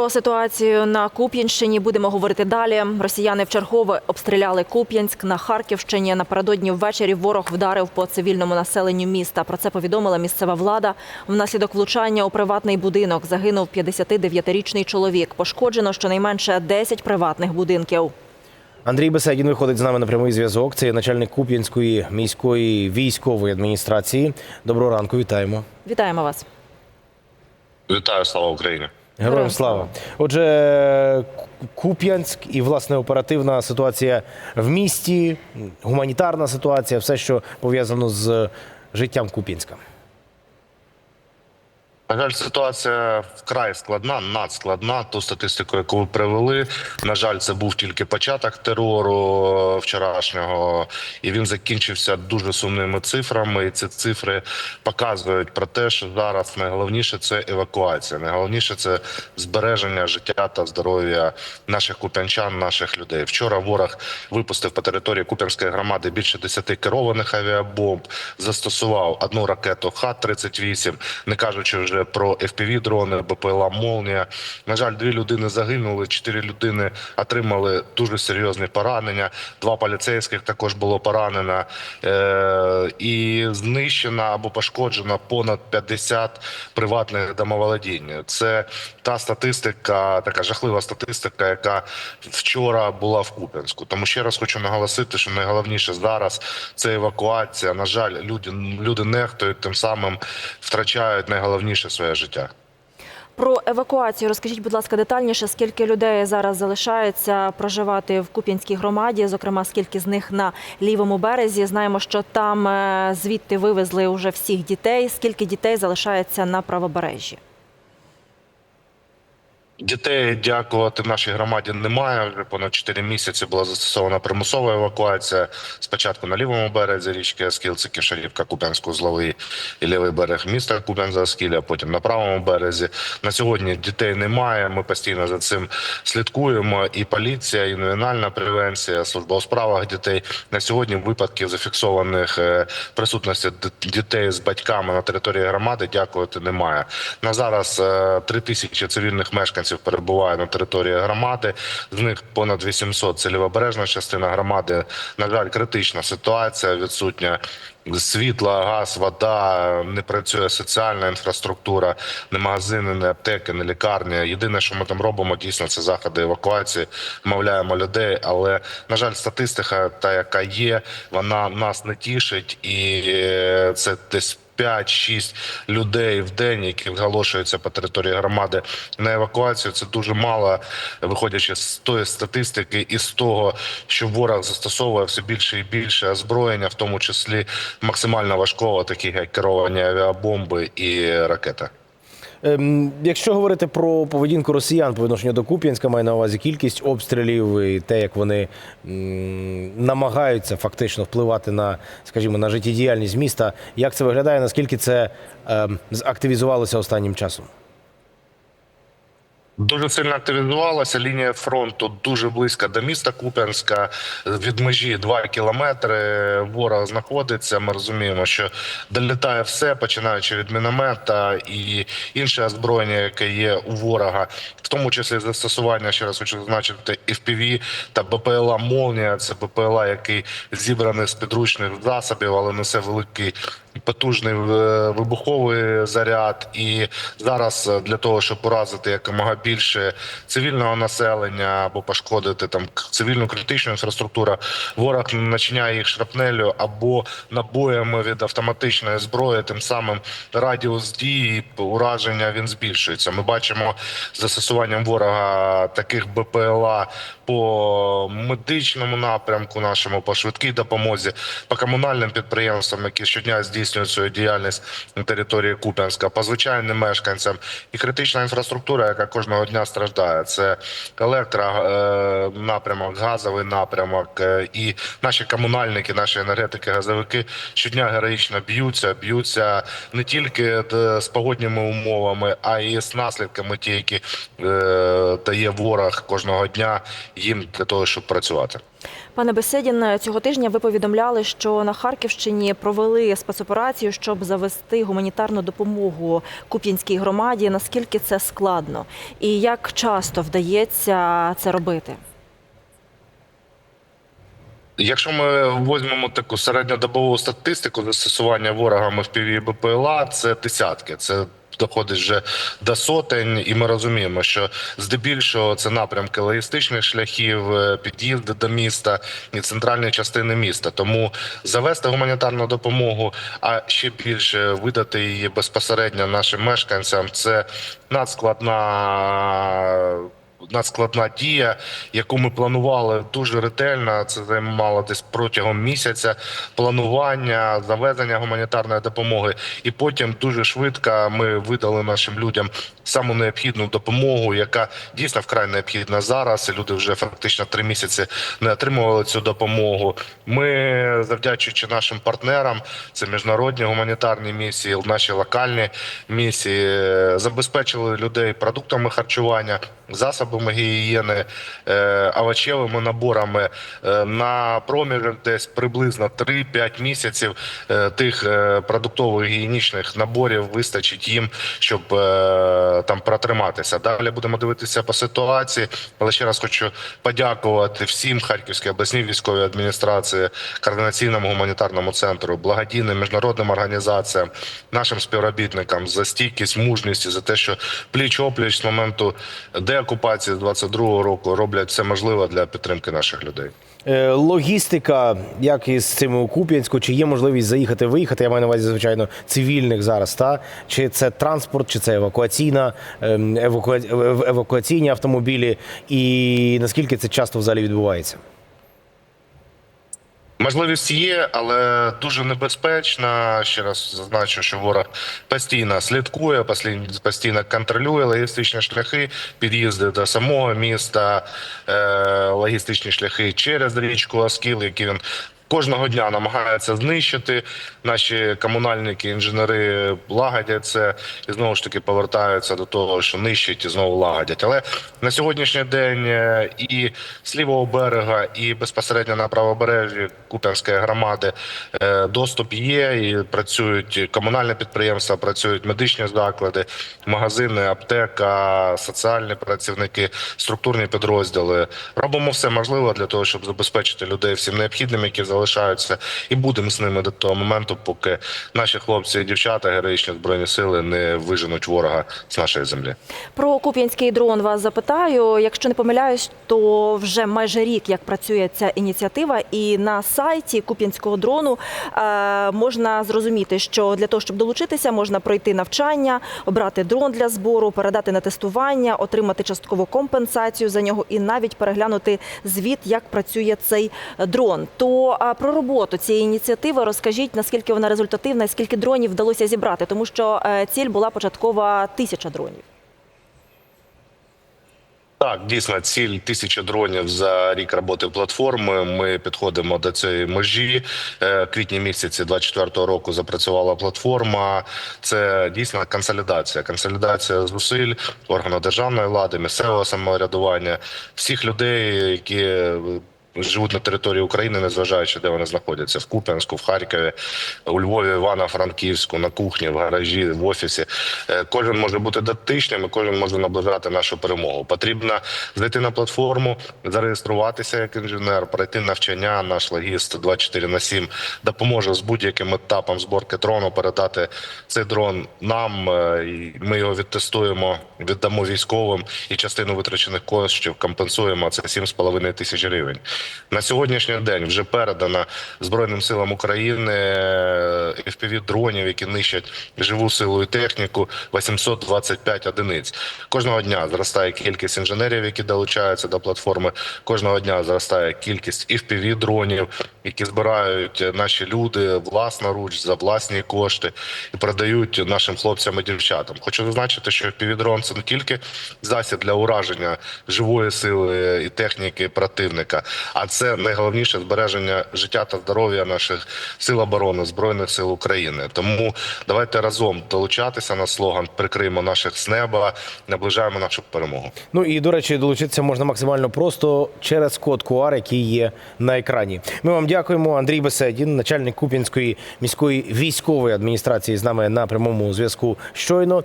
Про ситуацію на Куп'янщині будемо говорити далі. Росіяни вчергове обстріляли Куп'янськ на Харківщині. Напередодні ввечері ворог вдарив по цивільному населенню міста. Про це повідомила місцева влада. Внаслідок влучання у приватний будинок загинув 59-річний чоловік. Пошкоджено щонайменше 10 приватних будинків. Андрій Беседін виходить з нами на прямий зв'язок. Це начальник Куп'янської міської військової адміністрації. Доброго ранку, вітаємо. Вітаємо вас. Вітаю, слава Україні. Героям слава. Отже, Куп'янськ і власне оперативна ситуація в місті, гуманітарна ситуація, все, що пов'язано з життям Куп'янська. На жаль, ситуація вкрай складна, надскладна. Ту статистику, яку ви привели. На жаль, це був тільки початок терору вчорашнього, і він закінчився дуже сумними цифрами. І ці цифри показують про те, що зараз найголовніше це евакуація. Найголовніше це збереження життя та здоров'я наших куп'янчан, наших людей. Вчора ворог випустив по території Куп'янської громади більше 10 керованих авіабомб, застосував одну ракету Х-38, не кажучи вже про fpv дрони БПЛА Молнія. На жаль, дві людини загинули, чотири людини отримали дуже серйозні поранення. Два поліцейських також було поранено е- і знищено або пошкоджено понад 50 приватних домоволодінь. Це та статистика, така жахлива статистика, яка вчора була в Куп'янську. Тому ще раз хочу наголосити, що найголовніше зараз це евакуація. На жаль, люди, люди нехтують, тим самим втрачають найголовніше своє життя. Про евакуацію розкажіть, будь ласка, детальніше, скільки людей зараз залишається проживати в Куп'янській громаді, зокрема, скільки з них на лівому березі. Знаємо, що там е, звідти вивезли вже всіх дітей. Скільки дітей залишається на правобережжі? Дітей дякувати нашій громаді немає. Вже понад 4 місяці була застосована примусова евакуація. Спочатку на лівому березі річки Аскіл, це Кишарівка, Куп'янську, Зловий і лівий берег міста Куп'янська Аскіля. Потім на правому березі. На сьогодні дітей немає. Ми постійно за цим слідкуємо. І поліція, і ювенальна превенція, служба у справах дітей. На сьогодні випадків зафіксованих е, присутності дітей з батьками на території громади. Дякувати немає. На зараз е, 3 тисячі цивільних мешканців перебуває на території громади. З них понад 800 – це лівобережна частина громади. На жаль, критична ситуація. Відсутня світла, газ, вода, не працює соціальна інфраструктура, не магазини, не аптеки, не лікарні. Єдине, що ми там робимо, дійсно, це заходи евакуації. Вмовляємо людей. Але на жаль, статистика, та яка є, вона нас не тішить, і е, це десь. 5-6 людей в день, які оголошуються по території громади на евакуацію. Це дуже мало, виходячи з тої статистики і з того, що ворог застосовує все більше і більше озброєння, в тому числі максимально важкого, таких як керовані авіабомби і ракети. Ем, якщо говорити про поведінку росіян по відношенню до Куп'янська, маю на увазі кількість обстрілів і те, як вони намагаються фактично впливати на, скажімо, на життєдіяльність міста. Як це виглядає? Наскільки це ем, активізувалося останнім часом? Дуже сильно активізувалася лінія фронту дуже близько до міста Куп'янська. Від межі 2 кілометри. Ворог знаходиться. Ми розуміємо, що долітає все, починаючи від міномета і інше озброєння, яке є у ворога, в тому числі застосування, ще раз хочу зазначити, FPV та БПЛА Молнія. Це БПЛА, який зібраний з підручних засобів, але несе великий. Потужний е, вибуховий заряд, і зараз для того, щоб поразити якомога більше цивільного населення або пошкодити там цивільну критичну інфраструктуру, ворог начиняє їх шрапнелю або набоями від автоматичної зброї. Тим самим радіус дії ураження він збільшується. Ми бачимо застосуванням ворога таких БПЛА по медичному напрямку, нашому по швидкій допомозі, по комунальним підприємствам, які щодня здійснюють свою діяльність на території Куп'янська, по звичайним мешканцям і критична інфраструктура, яка кожного дня страждає. Це електро е, газовий напрямок, е, і наші комунальники, наші енергетики, газовики щодня героїчно б'ються, б'ються не тільки з погодніми умовами, а й з наслідками, ті, які е, дає ворог кожного дня їм для того, щоб працювати. Пане Беседін, цього тижня ви повідомляли, що на Харківщині провели спецоперацію, щоб завести гуманітарну допомогу Куп'янській громаді. Наскільки це складно, і як часто вдається це робити? Якщо ми візьмемо таку середньодобову статистику застосування ворогами в піві БПЛА, це десятки. Це доходить вже до сотень, і ми розуміємо, що здебільшого це напрямки логістичних шляхів, е, під'їзди до міста і центральної частини міста. Тому завести гуманітарну допомогу, а ще більше видати її безпосередньо нашим мешканцям, це надскладна. Надскладна дія, яку ми планували дуже ретельно. Це займало десь протягом місяця планування, завезення гуманітарної допомоги, і потім дуже швидко ми видали нашим людям саму необхідну допомогу, яка дійсно вкрай необхідна зараз. Люди вже фактично три місяці не отримували цю допомогу. Ми, завдячуючи нашим партнерам, це міжнародні гуманітарні місії, наші локальні місії, е, забезпечили людей продуктами харчування, засобами гігієни, е, овочевими наборами е, на проміжок десь приблизно 3-5 місяців е, тих е, продуктових гігієнічних наборів вистачить їм, щоб е, там протриматися. Далі будемо дивитися по ситуації. Але ще раз хочу подякувати всім Харківській обласній військовій адміністрації, координаційному гуманітарному центру, благодійним міжнародним організаціям, нашим співробітникам за стійкість, мужність за те, що пліч опліч з моменту деокупації з 22-го року роблять все можливе для підтримки наших людей. Е, Логістика, як із цими у Куп'янську, чи є можливість заїхати, виїхати? Я маю на увазі, звичайно, цивільних зараз. Та чи це транспорт, чи це евакуаційна ем, евакуаційні автомобілі, і наскільки це часто взагалі відбувається? Можливість є, але дуже небезпечна. Ще раз зазначу, що ворог постійно слідкує, постійно контролює логістичні шляхи, під'їзди до самого міста, е, логістичні шляхи через річку Оскіл, які він. Кожного дня намагається знищити. Наші комунальники, інженери лагодять це і знову ж таки повертаються до того, що нищать і знову лагодять. Але на сьогоднішній день е, і з лівого берега, і безпосередньо на правобережжі Куп'янської громади е, доступ є. І працюють комунальні підприємства, працюють медичні заклади, магазини, аптека, соціальні працівники, структурні підрозділи. Робимо все можливе для того, щоб забезпечити людей всім необхідним, які залишаються, і будемо з ними до того моменту, поки наші хлопці і дівчата, героїчні збройні сили не виженуть ворога з нашої землі. Про куп'янський дрон вас запитаю. Якщо не помиляюсь, то вже майже рік як працює ця ініціатива, і на сайті куп'янського дрону е, можна зрозуміти, що для того, щоб долучитися, можна пройти навчання, обрати дрон для збору, передати на тестування, отримати часткову компенсацію за нього і навіть переглянути звіт, як працює цей дрон. То е, про роботу цієї ініціативи розкажіть, наскільки вона результативна, і скільки дронів вдалося зібрати, тому що е, ціль була початкова тисяча дронів. Так, дійсно, ціль тисяча дронів за рік роботи платформи. Ми підходимо до цієї межі. Е, квітні місяці 24-го року запрацювала платформа. Це дійсно консолідація. Консолідація зусиль органу державної влади, місцевого самоврядування, всіх людей, які живуть на території України, незважаючи, де вони знаходяться в Куп'янську, в Харкові, у Львові, Івано-Франківську, на кухні, в гаражі, в офісі. Е, Кожен може бути дотичним, і кожен може наближати нашу перемогу. Потрібно зайти на платформу, зареєструватися як інженер, пройти навчання. Наш логіст 24 на 7 допоможе з будь-яким етапом зборки дрону, передати цей дрон нам. е, Ми його відтестуємо, віддамо військовим і частину витрачених коштів компенсуємо. Це 7,5 тисяч гривень. На сьогоднішній день вже передано Збройним силам України fpv дронів, які нищать живу силу і техніку, 825 одиниць. Кожного дня зростає кількість інженерів, які долучаються до платформи. Кожного дня зростає кількість fpv дронів, які збирають наші люди власноруч за власні кошти і продають нашим хлопцям і дівчатам. Хочу зазначити, що fpv дрон це не тільки засіб для ураження живої сили і техніки противника, А це найголовніше збереження життя та здоров'я наших сил оборони збройних сил України. Тому давайте разом долучатися на слоган Прикриємо наших з неба, наближаємо нашу перемогу. Ну і до речі, долучитися можна максимально просто через код QR, який є на екрані. Ми вам дякуємо. Андрій Беседін, начальник Куп'янської міської військової адміністрації, з нами на прямому зв'язку щойно.